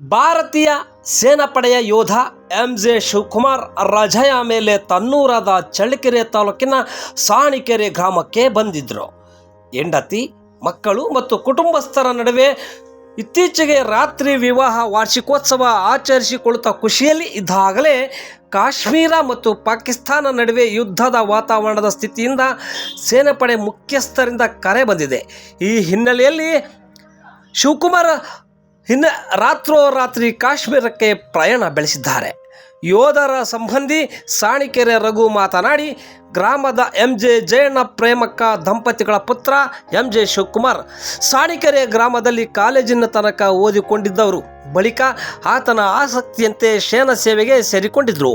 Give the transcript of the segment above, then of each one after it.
ಭಾರತೀಯ ಸೇನಾಪಡೆಯ ಯೋಧ ಎಂ ಜೆ ಶಿವಕುಮಾರ್ ರಜೆಯ ಮೇಲೆ ತನ್ನೂರದ ಚಳ್ಳಕೆರೆ ತಾಲೂಕಿನ ಸಾಣಿಕೆರೆ ಗ್ರಾಮಕ್ಕೆ ಬಂದಿದ್ದರು ಹೆಂಡತಿ, ಮಕ್ಕಳು ಮತ್ತು ಕುಟುಂಬಸ್ಥರ ನಡುವೆ ಇತ್ತೀಚೆಗೆ ರಾತ್ರಿ ವಿವಾಹ ವಾರ್ಷಿಕೋತ್ಸವ ಆಚರಿಸಿಕೊಳ್ಳುತ್ತಾ ಖುಷಿಯಲ್ಲಿ ಇದ್ದಾಗಲೇ ಕಾಶ್ಮೀರ ಮತ್ತು ಪಾಕಿಸ್ತಾನ ನಡುವೆ ಯುದ್ಧದ ವಾತಾವರಣದ ಸ್ಥಿತಿಯಿಂದ ಸೇನಾಪಡೆ ಮುಖ್ಯಸ್ಥರಿಂದ ಕರೆ ಬಂದಿದೆ. ಈ ಹಿನ್ನೆಲೆಯಲ್ಲಿ ಶಿವಕುಮಾರ್ ಹಿನ್ನ ರಾತ್ರೋರಾತ್ರಿ ಕಾಶ್ಮೀರಕ್ಕೆ ಪ್ರಯಾಣ ಬೆಳೆಸಿದ್ದಾರೆ. ಯೋಧರ ಸಂಬಂಧಿ ಸಾಣಿಕೆರೆ ರಘು ಮಾತನಾಡಿ, ಗ್ರಾಮದ ಎಂ ಜೆ ಜಯಣ್ಣ ಪ್ರೇಮಕ್ಕ ದಂಪತಿಗಳ ಪುತ್ರ ಎಂ ಜೆ ಶಿವಕುಮಾರ್ ಸಾಣಿಕೆರೆ ಗ್ರಾಮದಲ್ಲಿ ಕಾಲೇಜಿನ ತನಕ ಓದಿಕೊಂಡಿದ್ದವರು. ಬಳಿಕ ಆತನ ಆಸಕ್ತಿಯಂತೆ ಸೇನಾ ಸೇವೆಗೆ ಸೇರಿಕೊಂಡಿದ್ದರು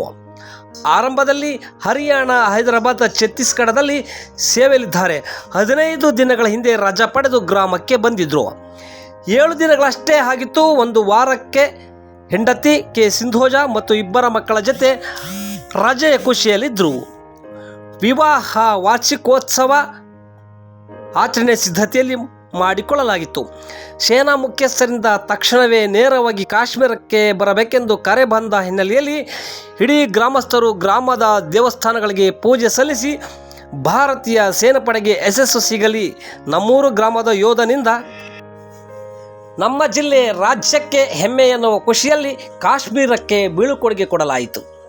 ಆರಂಭದಲ್ಲಿ ಹರಿಯಾಣ, ಹೈದರಾಬಾದ್, ಛತ್ತೀಸ್ಗಢದಲ್ಲಿ ಸೇವೆಯಲ್ಲಿದ್ದಾರೆ. ಹದಿನೈದು ದಿನಗಳ ಹಿಂದೆ ರಜಾ ಪಡೆದು ಗ್ರಾಮಕ್ಕೆ ಬಂದಿದ್ದರು ಏಳು ದಿನಗಳಷ್ಟೇ ಆಗಿತ್ತು. ಒಂದು ವಾರಕ್ಕೆ ಹೆಂಡತಿ ಕೆ. ಸಿಂಧೋಜ ಮತ್ತು ಇಬ್ಬರ ಮಕ್ಕಳ ಜೊತೆ ರಜೆಯ ಖುಷಿಯಲ್ಲಿದ್ದರು ವಿವಾಹ ವಾರ್ಷಿಕೋತ್ಸವ ಆಚರಣೆ ಸಿದ್ಧತೆಯಲ್ಲಿ ಮಾಡಿಕೊಳ್ಳಲಾಗಿತ್ತು. ಸೇನಾ ಮುಖ್ಯಸ್ಥರಿಂದ ತಕ್ಷಣವೇ ನೇರವಾಗಿ ಕಾಶ್ಮೀರಕ್ಕೆ ಬರಬೇಕೆಂದು ಕರೆ ಬಂದ ಹಿನ್ನೆಲೆಯಲ್ಲಿ ಇಡೀ ಗ್ರಾಮಸ್ಥರು ಗ್ರಾಮದ ದೇವಸ್ಥಾನಗಳಿಗೆ ಪೂಜೆ ಸಲ್ಲಿಸಿ ಭಾರತೀಯ ಸೇನಾಪಡೆಗೆ ಯಶಸ್ಸು ಸಿಗಲಿ ನಮ್ಮೂರು ಗ್ರಾಮದ ಯೋಧನಿಂದ ನಮ್ಮ ಜಿಲ್ಲೆ ರಾಜ್ಯಕ್ಕೆ ಹೆಮ್ಮೆ ಎನ್ನುವ ಖುಷಿಯಲ್ಲಿ ಕಾಶ್ಮೀರಕ್ಕೆ ಬೀಳುಕೊಡುಗೆ ಕೊಡಲಾಯಿತು.